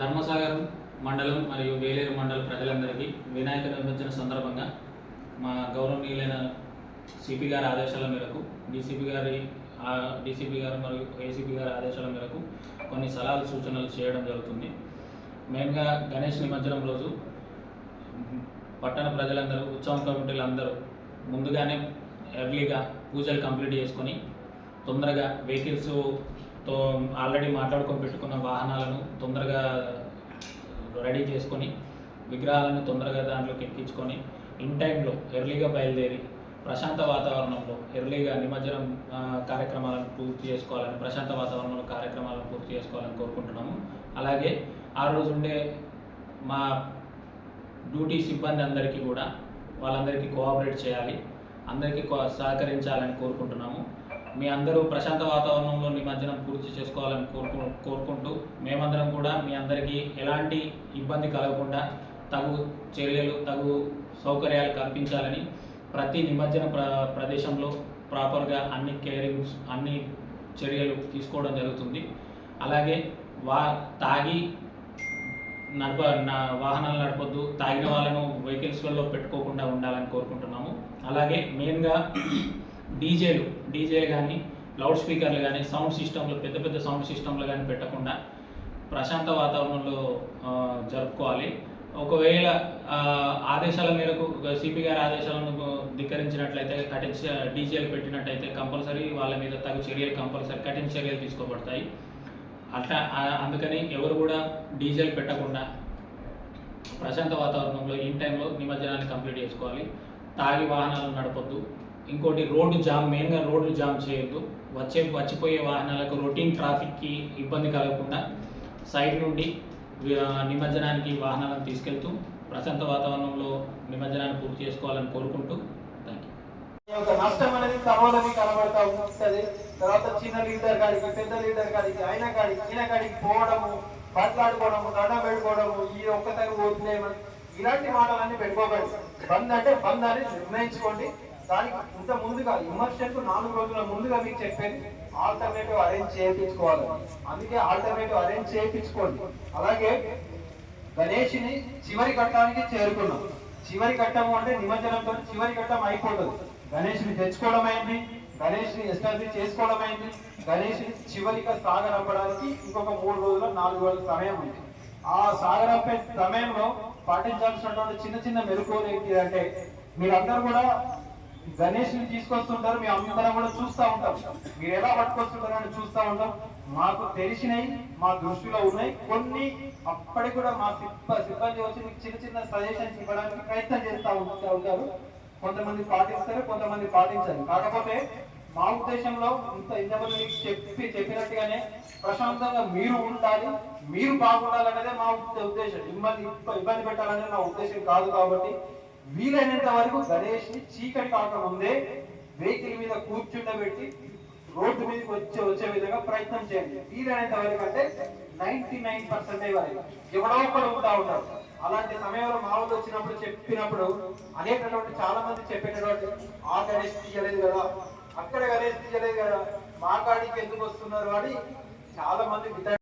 ధర్మసాగరం మండలం మరియు వేలేరు మండల ప్రజలందరికీ వినాయక నిర్మించిన సందర్భంగా మా గౌరవనీయులైన సిపి గారి ఆదేశాల మేరకు డీసీపీ గారి డీసీపీ గారు మరియు ఏసీపీ గారి ఆదేశాల మేరకు కొన్ని సలహాలు సూచనలు చేయడం జరుగుతుంది. మెయిన్గా గణేష్ నిమజ్జనం రోజు పట్టణ ప్రజలందరూ ఉత్సవం కమిటీలు అందరూ ముందుగానే ఎర్లీగా పూజలు కంప్లీట్ చేసుకొని తొందరగా వెహికల్స్ తో ఆల్రెడీ మాట్లాడుకొని పెట్టుకున్న వాహనాలను తొందరగా రెడీ చేసుకొని విగ్రహాలను తొందరగా దాంట్లోకి ఎక్కించుకొని ఇన్ టైంలో ఎర్లీగా బయలుదేరి ప్రశాంత వాతావరణంలో ఎర్లీగా నిమజ్జనం కార్యక్రమాలను పూర్తి చేసుకోవాలని ప్రశాంత వాతావరణంలో కార్యక్రమాలను పూర్తి చేసుకోవాలని కోరుకుంటున్నాము. అలాగే ఆ రోజు ఉండే మా డ్యూటీ సిబ్బంది అందరికీ కూడా వాళ్ళందరికీ కోఆపరేట్ చేయాలి అందరికీ కో- సహకరించాలని కోరుకుంటున్నాము. మీ అందరూ ప్రశాంత వాతావరణంలో నిమజ్జనం పూర్తి చేసుకోవాలని కోరుకు కోరుకుంటూ మేమందరం కూడా మీ అందరికీ ఎలాంటి ఇబ్బంది కలగకుండా తగు చర్యలు తగు సౌకర్యాలు కల్పించాలని ప్రతి నిమజ్జన ప్ర ప్రదేశంలో ప్రాపర్గా అన్ని కేరింగ్స్ అన్ని చర్యలు తీసుకోవడం జరుగుతుంది. అలాగే వా తాగి నడప నా వాహనాలు నడపొద్దు తాగిన వాళ్ళను వెహికల్స్లలో పెట్టుకోకుండా ఉండాలని కోరుకుంటున్నాము. అలాగే మెయిన్గా డీజేలు డీజేలు కానీ లౌడ్ స్పీకర్లు కానీ సౌండ్ సిస్టంలు పెద్ద పెద్ద సౌండ్ సిస్టంలు కానీ పెట్టకుండా ప్రశాంత వాతావరణంలో జరుపుకోవాలి. ఒకవేళ ఆదేశాల మేరకు సిపి గారి ఆదేశాలను ధిక్కరించినట్లయితే కఠిన డీజేలు పెట్టినట్టయితే కంపల్సరీ వాళ్ళ మీద తగు చర్యలు కంపల్సరీ కఠిన చర్యలు తీసుకోబడతాయి. అట్లా అందుకని ఎవరు కూడా డీజేలు పెట్టకుండా ప్రశాంత వాతావరణంలో ఇన్ టైంలో నిమజ్జనాన్ని కంప్లీట్ చేసుకోవాలి. తాగి వాహనాలు నడపొద్దు. ఇంకోటి రోడ్డు జామ్ మెయిన్గా రోడ్డు జామ్ చేయొద్దు. వచ్చే వచ్చిపోయే వాహనాలకు రొటీన్ ట్రాఫిక్కి ఇబ్బంది కలగకుండా సైడ్ నుండి నిమజ్జనానికి వాహనాలను తీసుకెళ్తూ ప్రశాంత వాతావరణంలో నిమజ్జనాన్ని పూర్తి చేసుకోవాలని కోరుకుంటూ థ్యాంక్ యూ ఈ యొక్క నష్టం అనేది తర్వాత కనబడతా ఉంటుంది. తర్వాత చిన్న లీడర్ కాడికి పెద్ద లీడర్ కాడికి ఆయన కాడికి ఈయన కాడికి పోవడము మాట్లాడుకోవడము దండం పెట్టుకోవడము ఈ ఒక్కసారి ఓట్లేమని ఇలాంటి మాటలన్నీ పెట్టుకోకండి. బంద్ అంటే బంద్ అని నిర్ణయించుకోండి. దానికి ఇంత ముందుగా విమర్శకు కు నాలుగు రోజుల ముందుగా మీకు చెప్పేది ఆల్టర్నేటివ్ అరేంజ్ చేయించుకోవాలి. అందుకే ఆల్టర్నేటివ్ అరేంజ్ చేయించుకోండి. అలాగే గణేష్ని చివరి ఘట్టానికి చేరుకున్నాం. చివరి ఘట్టము అంటే నిమజ్జనంతో చివరి ఘట్టం అయిపోతుంది. గణేష్ని తెచ్చుకోవడం అయింది గణేష్ని ఎస్టాబ్లిష్ చేసుకోవడం అయింది గణేష్ని చివరిగా సాగరంపడానికి ఇంకొక మూడు రోజుల నాలుగు రోజుల సమయం ఉంది. ఆ సాగరంపే సమయంలో పాటించాల్సినటువంటి చిన్న చిన్న మెలకువలు ఏంటి అంటే మీరందరూ కూడా గణేష్ని తీసుకొస్తుంటారు మేము అందరం కూడా చూస్తూ ఉంటాం. మీరు ఎలా పట్టుకొస్తుంటారో అని చూస్తూ ఉంటాం. మాకు తెలిసినవి మా దృష్టిలో ఉన్నాయి. కొన్ని అప్పటికి కూడా మా సిబ్బ- సిబ్బంది వచ్చి మీకు చిన్న చిన్న సజెషన్స్ ఇవ్వడానికి ప్రయత్నం చేస్తూ ఉంటా ఉంటారు. కొంతమంది పాటిస్తారు కొంతమంది పాటించారు. కాకపోతే మా ఉద్దేశంలో ఇంత ఇంతమంది మీకు చెప్పి చెప్పినట్టుగానే ప్రశాంతంగా మీరు ఉండాలి మీరు బాగుండాలనేదే మా ఉద్దేశం. ఇబ్బంది ఇబ్బంది పెట్టాలనేది నా ఉద్దేశం కాదు కాబట్టి వీలైనంత వరకు గణేష్ని చీకటి కాకముందే వెహికల్ మీద కూర్చుండబెట్టి రోడ్డు మీదకి వచ్చే వచ్చే విధంగా ప్రయత్నం చేయండి. వీలైనంత వరకు అంటే నైన్టీ నైన్ పర్సెంటేజ్ వరకు. ఎవడో ఒకడు ఉంటా ఉంటారు అలాంటి సమయంలో మా ఊళ్ళో వచ్చినప్పుడు చెప్పినప్పుడు అనేటటువంటి చాలా మంది చెప్పేటటువంటి ఆ గణేష్ తీయలేదు కదా. అక్కడ గణేష్ తీయలేదు కదా. మా కాడికి ఎందుకు వస్తున్నారు? అని చాలా మంది